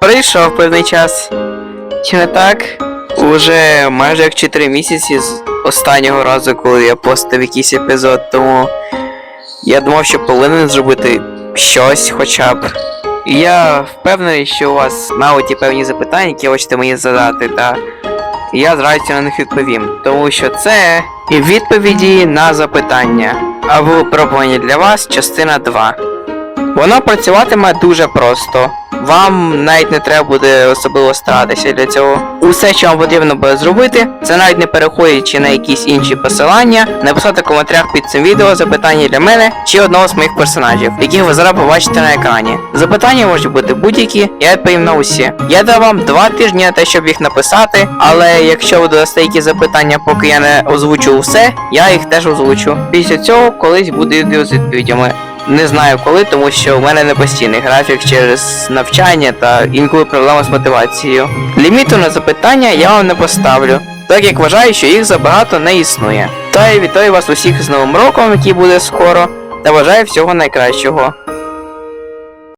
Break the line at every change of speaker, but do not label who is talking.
Прийшов певний час. Чи не так? Уже майже як 4 місяці з останнього разу, коли я постав якийсь епізод, тому я думав, що повинен зробити щось хоча б. І я впевнений, що у вас мабуть є певні запитання, які хочете мені задати, та я з радістю на них відповім. Тому що це відповіді на запитання. А випробування для вас частина 2. Воно працюватиме дуже просто. Вам навіть не треба буде особливо старатися для цього. Усе, що вам потрібно буде зробити, це навіть не переходячи на якісь інші посилання, написати в коментарях під цим відео запитання для мене чи одного з моїх персонажів, яких ви зараз побачите на екрані. Запитання можуть бути будь-які, я відповім на усі. Я дав вам два тижні на те, щоб їх написати, але якщо ви додасте якісь запитання, поки я не озвучу все, я їх теж озвучу. Після цього колись буде відео з відповідями. Не знаю коли, тому що у мене не постійний графік через навчання та інколи проблема з мотивацією. Ліміту на запитання я вам не поставлю, так як вважаю, що їх забагато не існує. Та й вітаю вас усіх з Новим роком, який буде скоро, та бажаю всього найкращого.